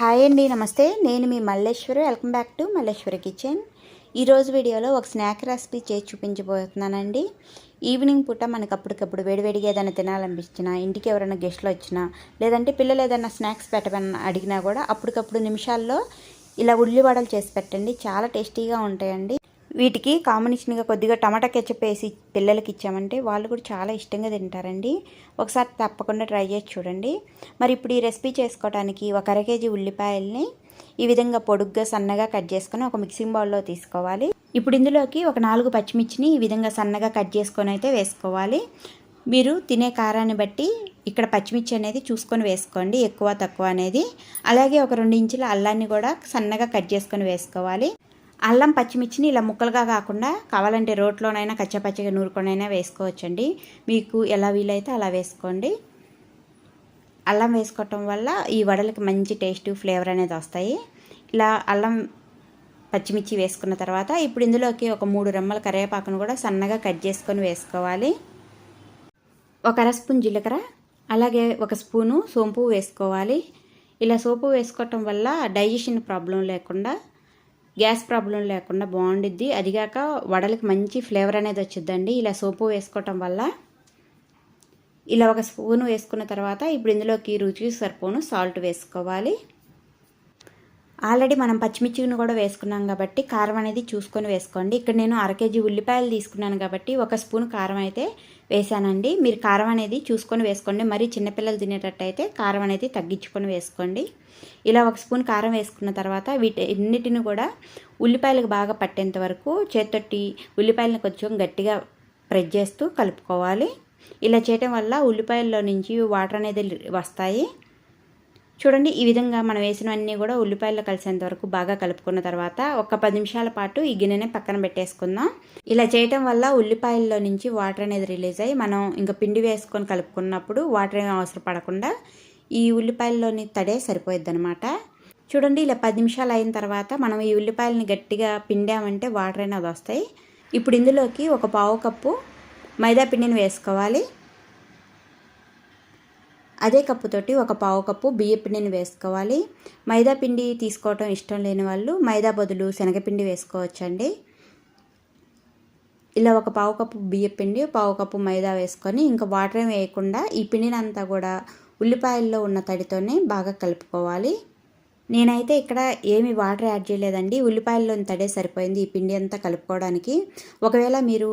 Hi అండి నమస్తే. నేను మీ Malleswari. Welcome back to Malleswari kitchen. ఈరోజు వీడియోలో ఒక స్నాక్ రెసిపీ చేసి చూపించబోతున్నానండి. ఈవినింగ్ పూట మనకు అప్పటికప్పుడు వేడివేడిగా ఏదైనా తినాలనిపించినా ఇంటికి ఎవరైనా గెస్ట్లు వచ్చినా లేదంటే పిల్లలు ఏదైనా స్నాక్స్ పెట్టమని అడిగినా కూడా అప్పటికప్పుడు నిమిషాల్లో ఇలా ఉల్లివడలు చేసి పెట్టండి. చాలా టేస్టీగా ఉంటాయండి. వీటికి కాంబినేషన్గా కొద్దిగా టమాటా కెచ్చప్ వేసి పిల్లలకి ఇచ్చామంటే వాళ్ళు కూడా చాలా ఇష్టంగా తింటారండి. ఒకసారి తప్పకుండా ట్రై చేసి చూడండి. మరి ఇప్పుడు ఈ రెసిపీ చేసుకోవడానికి ఒక అర కేజీ ఉల్లిపాయల్ని ఈ విధంగా పొడుగ్గా సన్నగా కట్ చేసుకొని ఒక మిక్సింగ్ బౌల్లో తీసుకోవాలి. ఇప్పుడు ఇందులోకి ఒక నాలుగు పచ్చిమిర్చిని ఈ విధంగా సన్నగా కట్ చేసుకొని అయితే వేసుకోవాలి. మీరు తినే కారాన్ని బట్టి ఇక్కడ పచ్చిమిర్చి అనేది చూసుకొని వేసుకోండి ఎక్కువ తక్కువ అనేది. అలాగే ఒక రెండు ఇంచుల అల్లాన్ని కూడా సన్నగా కట్ చేసుకొని వేసుకోవాలి. అల్లం పచ్చిమిర్చిని ఇలా ముక్కలుగా కాకుండా కావాలంటే రోట్లోనైనా కచ్చపచ్చగా నూరుకొనైనా వేసుకోవచ్చండి. మీకు ఎలా వీలైతే అలా వేసుకోండి. అల్లం వేసుకోవటం వల్ల ఈ వడలకి మంచి టేస్ట్ ఫ్లేవర్ అనేది వస్తాయి. ఇలా అల్లం పచ్చిమిర్చి వేసుకున్న తర్వాత ఇప్పుడు ఇందులోకి ఒక మూడు రెమ్మల కరివేపాకును కూడా సన్నగా కట్ చేసుకొని వేసుకోవాలి. ఒక అర స్పూన్ జీలకర్ర అలాగే ఒక స్పూను సోంపు వేసుకోవాలి. ఇలా సోపు వేసుకోవటం వల్ల డైజెషన్ ప్రాబ్లం లేకుండా గ్యాస్ ప్రాబ్లం లేకుండా బాగుండిద్ది. అదిగాక వడలకి మంచి ఫ్లేవర్ అనేది వచ్చిద్దండి. ఇలా సోపు వేసుకోవటం వల్ల ఇలా ఒక స్పూన్ వేసుకున్న తర్వాత ఇప్పుడు ఇందులోకి రుచికి సరిపోను సాల్ట్ వేసుకోవాలి. ఆల్రెడీ మనం పచ్చిమిర్చిని కూడా వేసుకున్నాం కాబట్టి కారం అనేది చూసుకొని వేసుకోండి. ఇక్కడ నేను అర కేజీ ఉల్లిపాయలు తీసుకున్నాను కాబట్టి ఒక స్పూన్ కారం అయితే వేసానండి మీరు కారం అనేది చూసుకొని వేసుకోండి. మరీ చిన్నపిల్లలు తినేటట్టయితే కారం అనేది తగ్గించుకొని వేసుకోండి. ఇలా ఒక స్పూన్ కారం వేసుకున్న తర్వాత వీటి అన్నిటిని కూడా ఉల్లిపాయలకు బాగా పట్టేంత వరకు చేత్తొట్టి ఉల్లిపాయలను కొంచెం గట్టిగా ప్రెస్ చేస్తూ కలుపుకోవాలి. ఇలా చేయటం వల్ల ఉల్లిపాయల్లో నుంచి వాటర్ అనేది వస్తాయి. చూడండి ఈ విధంగా మనం వేసినవన్నీ కూడా ఉల్లిపాయలు కలిసేంత వరకు బాగా కలుపుకున్న తర్వాత ఒక పది నిమిషాల పాటు ఈ గిన్నెనే పక్కన పెట్టేసుకుందాం. ఇలా చేయటం వల్ల ఉల్లిపాయల్లో నుంచి వాటర్ అనేది రిలీజ్ అయ్యి మనం ఇంకా పిండి వేసుకొని కలుపుకున్నప్పుడు వాటర్ ఏమి అవసరం పడకుండా ఈ ఉల్లిపాయల్లోని తడే సరిపోయిద్ది అనమాట చూడండి ఇలా పది నిమిషాలు అయిన తర్వాత మనం ఈ ఉల్లిపాయలని గట్టిగా పిండామంటే వాటర్ అనేది వస్తాయి. ఇప్పుడు ఇందులోకి ఒక పావు కప్పు మైదా పిండిని వేసుకోవాలి. అదే కప్పుతోటి ఒక పావు కప్పు బియ్య పిండిని వేసుకోవాలి. మైదా పిండి తీసుకోవటం ఇష్టం లేని వాళ్ళు మైదా బదులు శనగపిండి వేసుకోవచ్చండి. ఇలా ఒక పావు కప్పు బియ్య పిండి పావు కప్పు మైదా వేసుకొని ఇంకా వాటర్ వేయకుండా ఈ పిండిని అంతా కూడా ఉల్లిపాయల్లో ఉన్న తడితోనే బాగా కలుపుకోవాలి. నేనైతే ఇక్కడ ఏమి వాటర్ యాడ్ చేయలేదండి. ఉల్లిపాయల్లోని తడే సరిపోయింది ఈ పిండి అంతా కలుపుకోవడానికి. ఒకవేళ మీరు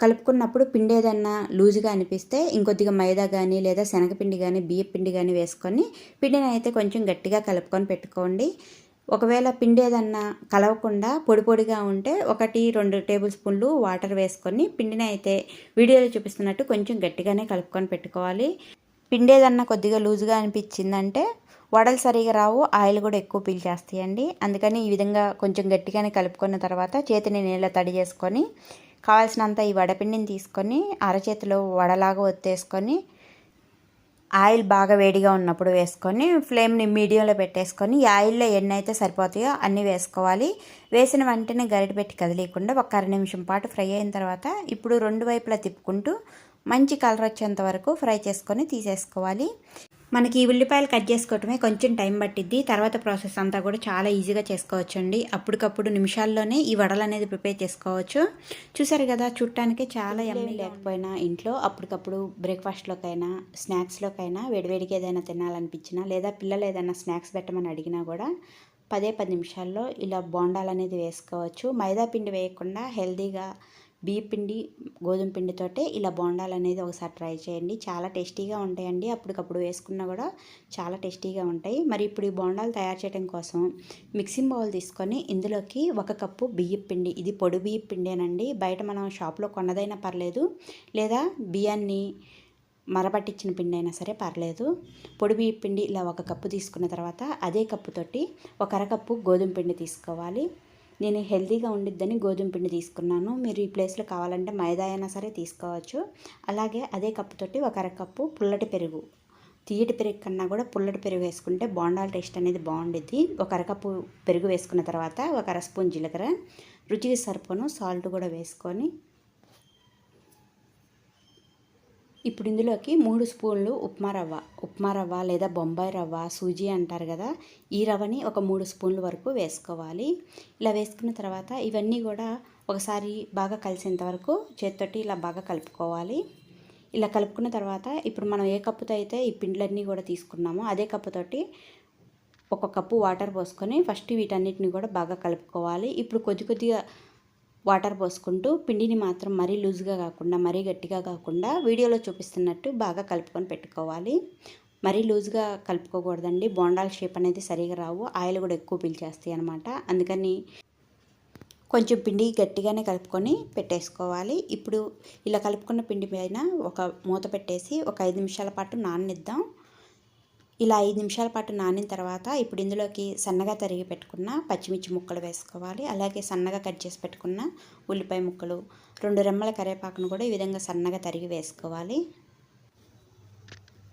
కలుపుకున్నప్పుడు పిండి ఏదన్నా లూజుగా అనిపిస్తే ఇంకొద్దిగా మైదా కానీ లేదా శనగపిండి కానీ బియ్య పిండి కానీ వేసుకొని పిండిని అయితే కొంచెం గట్టిగా కలుపుకొని పెట్టుకోండి. ఒకవేళ పిండి ఏదన్నా కలవకుండా పొడి పొడిగా ఉంటే ఒకటి రెండు టేబుల్ స్పూన్లు వాటర్ వేసుకొని పిండిని అయితే వీడియోలో చూపిస్తున్నట్టు కొంచెం గట్టిగానే కలుపుకొని పెట్టుకోవాలి. పిండి ఏదన్నా కొద్దిగా లూజుగా అనిపించిందంటే వడలు సరిగా రావు ఆయిల్ కూడా ఎక్కువ పీల్చేస్తాయండి. అందుకని ఈ విధంగా కొంచెం గట్టిగానే కలుపుకున్న తర్వాత చేతిని నీళ్ళ తడి చేసుకొని కావాల్సినంత ఈ వడపిండిని తీసుకొని అరచేతిలో వడలాగా ఒత్తేసుకొని ఆయిల్ బాగా వేడిగా ఉన్నప్పుడు వేసుకొని ఫ్లేమ్ని మీడియంలో పెట్టేసుకొని ఈ ఆయిల్లో ఎన్ని అయితే సరిపోతాయో అన్నీ వేసుకోవాలి. వేసిన వెంటనే గరిటె పెట్టి కదిలేయకుండా ఒక అర నిమిషం పాటు ఫ్రై అయిన తర్వాత ఇప్పుడు రెండు వైపులా తిప్పుకుంటూ మంచి కలర్ వచ్చేంత వరకు ఫ్రై చేసుకొని తీసేసుకోవాలి. మనకి ఈ ఉల్లిపాయలు కట్ చేసుకోవటమే కొంచెం టైం పట్టిద్ది. తర్వాత ప్రాసెస్ అంతా కూడా చాలా ఈజీగా చేసుకోవచ్చు అండి అప్పటికప్పుడు నిమిషాల్లోనే ఈ వడలు అనేది ప్రిపేర్ చేసుకోవచ్చు. చూసారు కదా చుట్టానికి చాలా ఎమ్మె లేకపోయినా ఇంట్లో అప్పటికప్పుడు బ్రేక్ఫాస్ట్లోకైనా స్నాక్స్లోకైనా వేడివేడిగా ఏదైనా తినాలనిపించినా లేదా పిల్లలు ఏదైనా స్నాక్స్ పెట్టమని అడిగినా కూడా పదే పది నిమిషాల్లో ఇలా బోండాలు అనేది వేసుకోవచ్చు. మైదా పిండి వేయకుండా హెల్తీగా బియ్య పిండి గోధుమ పిండితోటే ఇలా బోండాలు అనేది ఒకసారి ట్రై చేయండి. చాలా టేస్టీగా ఉంటాయండి. అప్పటికప్పుడు వేసుకున్నా కూడా చాలా టేస్టీగా ఉంటాయి. మరి ఇప్పుడు ఈ బోండాలు తయారు చేయడం కోసం మిక్సింగ్ బౌల్ తీసుకొని ఇందులోకి ఒక కప్పు బియ్య పిండి ఇది పొడి బియ్య పిండేనండి. బయట మనం షాప్లో కొన్నదైనా పర్లేదు. లేదా బియ్యాన్ని మరపట్టించిన పిండి అయినా సరే పర్లేదు. పొడి బియ్య పిండి ఇలా ఒక కప్పు తీసుకున్న తర్వాత అదే కప్పుతోటి ఒక అరకప్పు గోధుమ పిండి తీసుకోవాలి. నేను హెల్తీగా ఉండిద్దని గోధుమ పిండి తీసుకున్నాను. మీరు ఈ ప్లేస్లో కావాలంటే మైదా అయినా సరే తీసుకోవచ్చు. అలాగే అదే కప్పుతోటి ఒక అరకప్పు పుల్లటి పెరుగు. తీయటి పెరుగు కన్నా కూడా పుల్లటి పెరుగు వేసుకుంటే బోండాల టేస్ట్ అనేది బాగుండిద్ది. ఒక అరకప్పు పెరుగు వేసుకున్న తర్వాత ఒక అర స్పూన్ జీలకర్ర రుచికి సరిపోను సాల్ట్ కూడా వేసుకొని ఇప్పుడు ఇందులోకి మూడు స్పూన్లు ఉప్మా రవ్వ. ఉప్మా రవ్వ లేదా బొంబాయి రవ్వ సూజీ అంటారు కదా ఈ రవ్వని ఒక మూడు స్పూన్ల వరకు వేసుకోవాలి. ఇలా వేసుకున్న తర్వాత ఇవన్నీ కూడా ఒకసారి బాగా కలిసేంత వరకు చేత్తోటి ఇలా బాగా కలుపుకోవాలి. ఇలా కలుపుకున్న తర్వాత ఇప్పుడు మనం ఏ కప్పుతో అయితే ఈ పిండ్లన్నీ కూడా తీసుకున్నామో అదే కప్పుతోటి ఒక కప్పు వాటర్ పోసుకొని ఫస్ట్ వీటన్నిటిని కూడా బాగా కలుపుకోవాలి. ఇప్పుడు కొద్ది కొద్దిగా వాటర్ పోసుకుంటూ పిండిని మాత్రం మరీ లూజ్గా కాకుండా మరీ గట్టిగా కాకుండా వీడియోలో చూపిస్తున్నట్టు బాగా కలుపుకొని పెట్టుకోవాలి. మరీ లూజ్గా కలుపుకోకూడదండి. బోండాల షేప్ అనేది సరిగా రావు. ఆయిల్ కూడా ఎక్కువ పీల్చేస్తాయి అనమాట అందుకని కొంచెం పిండి గట్టిగానే కలుపుకొని పెట్టేసుకోవాలి. ఇప్పుడు ఇలా కలుపుకున్న పిండి పైన ఒక మూత పెట్టేసి ఒక ఐదు నిమిషాల పాటు నాననిద్దాం. ఇలా ఐదు నిమిషాల పాటు నానిన తర్వాత ఇప్పుడు ఇందులోకి సన్నగా తరిగి పెట్టుకున్న పచ్చిమిర్చి ముక్కలు వేసుకోవాలి. అలాగే సన్నగా కట్ చేసి పెట్టుకున్న ఉల్లిపాయ ముక్కలు రెండు రెమ్మల కరివేపాకును కూడా ఈ విధంగా సన్నగా తరిగి వేసుకోవాలి.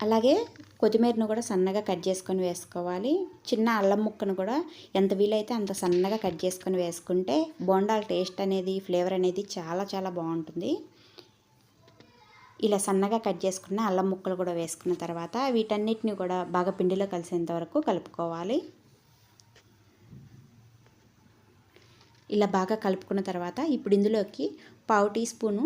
అలాగే కొత్తిమీరను కూడా సన్నగా కట్ చేసుకొని వేసుకోవాలి. చిన్న అల్లం ముక్కను కూడా ఎంత వీలైతే అంత సన్నగా కట్ చేసుకొని వేసుకుంటే బోండాల టేస్ట్ అనేది ఫ్లేవర్ అనేది చాలా చాలా బాగుంటుంది. ఇలా సన్నగా కట్ చేసుకున్న అల్లం ముక్కలు కూడా వేసుకున్న తర్వాత వీటన్నిటిని కూడా బాగా పిండిలో కలిసేంత వరకు కలుపుకోవాలి. ఇలా బాగా కలుపుకున్న తర్వాత ఇప్పుడు ఇందులోకి పావు టీ స్పూను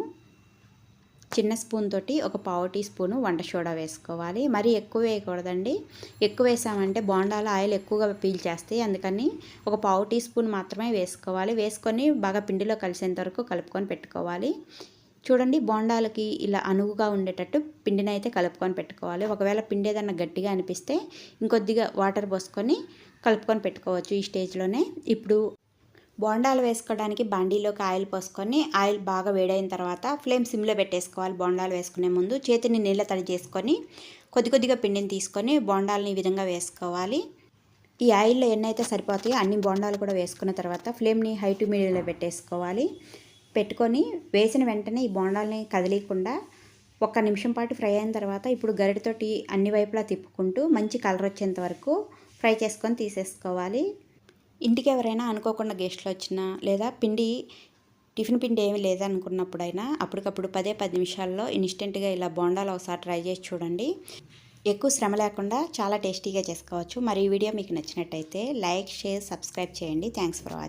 చిన్న స్పూన్ తోటి ఒక పావు టీ స్పూను వంట సోడా వేసుకోవాలి. మరి ఎక్కువ వేయకూడదండి. ఎక్కువ వేసామంటే బోండాలు ఆయిల్ ఎక్కువగా పీల్చేస్తాయి. అందుకని ఒక పావు టీ స్పూన్ మాత్రమే వేసుకోవాలి. వేసుకొని బాగా పిండిలో కలిసేంత వరకు కలుపుకొని పెట్టుకోవాలి. చూడండి బోండాలకి ఇలా అనువుగా ఉండేటట్టు పిండిని అయితే కలుపుకొని పెట్టుకోవాలి. ఒకవేళ పిండి ఏదన్నా గట్టిగా అనిపిస్తే ఇంకొద్దిగా వాటర్ పోసుకొని కలుపుకొని పెట్టుకోవచ్చు ఈ స్టేజ్లోనే. ఇప్పుడు బోండాలు వేసుకోవడానికి బాండీలోకి ఆయిల్ పోసుకొని ఆయిల్ బాగా వేడైన తర్వాత ఫ్లేమ్ సిమ్లో పెట్టేసుకోవాలి బోండాలు వేసుకునే ముందు. చేతిని నీళ్ళ తడి చేసుకొని కొద్ది కొద్దిగా పిండిని తీసుకొని బోండాలని ఈ విధంగా వేసుకోవాలి. ఈ ఆయిల్లో ఎన్నైతే సరిపోతాయో అన్ని బోండాలు కూడా వేసుకున్న తర్వాత ఫ్లేమ్ని హై టు మీడియంలో పెట్టేసుకోవాలి. పెట్టుకొని వేసిన వెంటనే ఈ బోండాలని కదిలీకుండా ఒక్క నిమిషం పాటు ఫ్రై అయిన తర్వాత ఇప్పుడు గరిటతోటి అన్ని వైపులా తిప్పుకుంటూ మంచి కలర్ వచ్చేంత వరకు ఫ్రై చేసుకొని తీసేసుకోవాలి. ఇంటికి ఎవరైనా అనుకోకుండా గెస్ట్లు వచ్చినా లేదా పిండి టిఫిన్ పిండి ఏమీ లేదనుకున్నప్పుడైనా అప్పటికప్పుడు పదే పది నిమిషాల్లో ఇన్స్టెంట్గా ఇలా బోండాలు ఒకసారి ట్రై చేసి చూడండి. ఎక్కువ శ్రమ లేకుండా చాలా టేస్టీగా చేసుకోవచ్చు. మరి ఈ వీడియో మీకు నచ్చినట్టయితే లైక్ షేర్ సబ్స్క్రైబ్ చేయండి. Thanks for watching